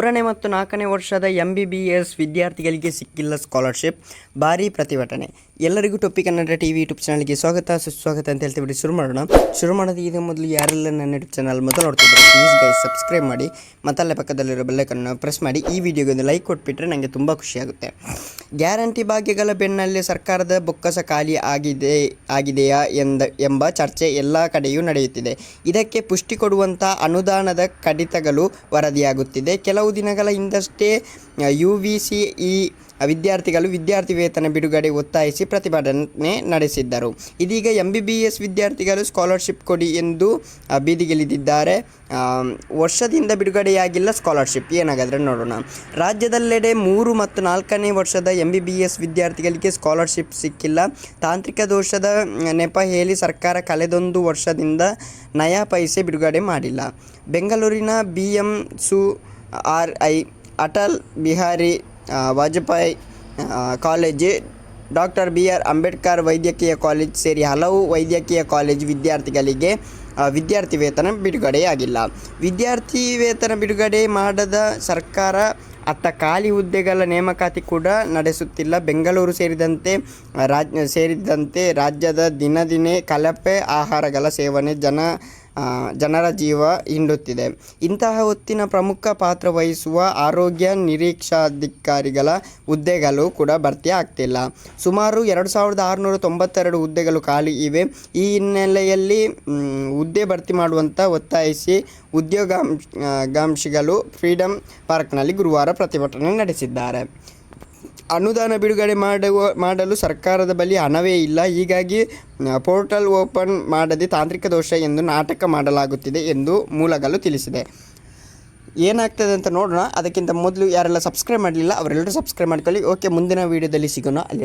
ಮೂರನೇ ಮತ್ತು ನಾಲ್ಕನೇ ವರ್ಷದ ಎಂ ಬಿ ಬಿ ಎಸ್ ವಿದ್ಯಾರ್ಥಿಗಳಿಗೆ ಸಿಕ್ಕಿಲ್ಲ ಸ್ಕಾಲರ್ಶಿಪ್. ಭಾರಿ ಪ್ರತಿಭಟನೆ. ಎಲ್ಲರಿಗೂ ಟೊಪ್ಪಿ ಕನ್ನಡ ಟಿ ವಿ ಯೂಟ್ಯೂಬ್ ಚಾನಲ್ಗೆ ಸ್ವಾಗತ, ಸುಸ್ವಾಗತ ಅಂತ ಹೇಳ್ತೀವಿ ಶುರು ಮಾಡೋಣ. ಶುರು ಮಾಡೋದಕ್ಕಿಂತ ಮೊದಲು ಯಾರೆಲ್ಲ ನನ್ನ ಯೂಟ್ಯೂಬ್ ಚಾನಲ್ ಮೊದಲು ನೋಡ್ತಿದ್ದಾರೆ ಪ್ಲೀಸ್ ಗೈಸ್ ಸಬ್ಸ್ಕ್ರೈಬ್ ಮಾಡಿ. ಮತ್ತಲ್ಲೇ ಪಕ್ಕದಲ್ಲಿರೋ ಬೆಲ್ಲೈಕನ್ನು ಪ್ರೆಸ್ ಮಾಡಿ. ಈ ವಿಡಿಯೋಗೆ ಒಂದು ಲೈಕ್ ಕೊಟ್ಬಿಟ್ರೆ ನನಗೆ ತುಂಬ ಖುಷಿಯಾಗುತ್ತೆ ಗ್ಯಾರಂಟಿ ಭಾಗ್ಯಗಳ ಬೆನ್ನಲ್ಲೇ ಸರ್ಕಾರದ ಬೊಕ್ಕಸ ಖಾಲಿ ಆಗಿದೆ, ಆಗಿದೆಯಾ ಎಂದ, ಎಂಬ ಚರ್ಚೆ ಎಲ್ಲ ಕಡೆಯೂ ನಡೆಯುತ್ತಿದೆ. ಇದಕ್ಕೆ ಪುಷ್ಟಿ ಕೊಡುವಂಥ ಅನುದಾನದ ಕಡಿತಗಳು ವರದಿಯಾಗುತ್ತಿದೆ. ಕೆಲವು ದಿನಗಳ ಹಿಂದಷ್ಟೇ ಯು ವಿ ಸಿ ಇ ವಿದ್ಯಾರ್ಥಿಗಳು ವಿದ್ಯಾರ್ಥಿ ವೇತನ ಬಿಡುಗಡೆ ಒತ್ತಾಯಿಸಿ ಪ್ರತಿಭಟನೆ ನಡೆಸಿದ್ದರು. ಇದೀಗ ಎಂ ಬಿ ಎಸ್ ವಿದ್ಯಾರ್ಥಿಗಳು ಸ್ಕಾಲರ್ಶಿಪ್ ಕೊಡಿ ಎಂದು ಬೀದಿಗಿಳಿದಿದ್ದಾರೆ. ವರ್ಷದಿಂದ ಬಿಡುಗಡೆಯಾಗಿಲ್ಲ ಸ್ಕಾಲರ್ಶಿಪ್. ಏನಾಗಾದರೆ ನೋಡೋಣ. ರಾಜ್ಯದಲ್ಲೆಡೆ ಮೂರು ಮತ್ತು ನಾಲ್ಕನೇ ವರ್ಷದ ಎಂ ಬಿ ಬಿ ಎಸ್ ವಿದ್ಯಾರ್ಥಿಗಳಿಗೆ ಸ್ಕಾಲರ್ಶಿಪ್ ಸಿಕ್ಕಿಲ್ಲ. ತಾಂತ್ರಿಕ ದೋಷದ ನೆಪ ಹೇಳಿ ಸರ್ಕಾರ ಕಳೆದೊಂದು ವರ್ಷದಿಂದ ನಯಾ ಪೈಸೆ ಬಿಡುಗಡೆ ಮಾಡಿಲ್ಲ. ಬೆಂಗಳೂರಿನ B M C R I Atal Bihari Vajpayee college, doctor B R Ambedkar ವೈದ್ಯಕೀಯ ಕಾಲೇಜ್ ಸೇರಿ ಹಲವು ವೈದ್ಯಕೀಯ ಕಾಲೇಜು ವಿದ್ಯಾರ್ಥಿಗಳಿಗೆ ವಿದ್ಯಾರ್ಥಿ ವೇತನ ಬಿಡುಗಡೆಯಾಗಿಲ್ಲ. ವಿದ್ಯಾರ್ಥಿ ವೇತನ ಬಿಡುಗಡೆ ಮಾಡದ ಸರ್ಕಾರ ಅತ್ತ ಖಾಲಿ ಹುದ್ದೆಗಳ ನೇಮಕಾತಿ ಕೂಡ ನಡೆಸುತ್ತಿಲ್ಲ. ಬೆಂಗಳೂರು ಸೇರಿದಂತೆ ರಾಜ್, ಸೇರಿದಂತೆ ರಾಜ್ಯದ ದಿನ ದಿನೇ ಕಳಪೆ ಆಹಾರಗಳ ಸೇವನೆ, ಜನ ಜನರ ಜೀವ ಹಿಂಡುತ್ತಿದೆ. ಇಂತಹ ಹೊತ್ತಿನ ಪ್ರಮುಖ ಪಾತ್ರ ವಹಿಸುವ ಆರೋಗ್ಯ ನಿರೀಕ್ಷಾಧಿಕಾರಿಗಳ ಹುದ್ದೆಗಳು ಕೂಡ ಭರ್ತಿ ಆಗ್ತಿಲ್ಲ. ಸುಮಾರು ಎರಡು ಸಾವಿರದ ಆರುನೂರ ತೊಂಬತ್ತೆರಡು ಹುದ್ದೆಗಳು ಖಾಲಿ ಇವೆ. ಈ ಹಿನ್ನೆಲೆಯಲ್ಲಿ ಹುದ್ದೆ ಭರ್ತಿ ಮಾಡುವಂಥ ಒತ್ತಾಯಿಸಿ ಉದ್ಯೋಗಾಂಶಿಗಳು ಫ್ರೀಡಂ ಪಾರ್ಕ್ನಲ್ಲಿ ಗುರುವಾರ ಪ್ರತಿಭಟನೆ ನಡೆಸಿದ್ದಾರೆ. ಅನುದಾನ ಬಿಡುಗಡೆ ಮಾಡುವ, ಮಾಡಲು ಸರ್ಕಾರದ ಬಳಿ ಹಣವೇ ಇಲ್ಲ. ಹೀಗಾಗಿ ಪೋರ್ಟಲ್ ಓಪನ್ ಮಾಡದೆ ತಾಂತ್ರಿಕ ದೋಷ ಎಂದು ನಾಟಕ ಮಾಡಲಾಗುತ್ತಿದೆ ಎಂದು ಮೂಲಗಳು ತಿಳಿಸಿದೆ. ಏನಾಗ್ತದೆ ಅಂತ ನೋಡೋಣ. ಅದಕ್ಕಿಂತ ಮೊದಲು ಯಾರೆಲ್ಲ ಸಬ್ಸ್ಕ್ರೈಬ್ ಮಾಡಲಿಲ್ಲ, ಅವರೆಲ್ಲರೂ ಸಬ್ಸ್ಕ್ರೈಬ್ ಮಾಡ್ಕೊಳ್ಳಿ. ಓಕೆ ಮುಂದಿನ ವೀಡಿಯೋದಲ್ಲಿ ಸಿಗೋಣ. ಅಲ್ಲಿ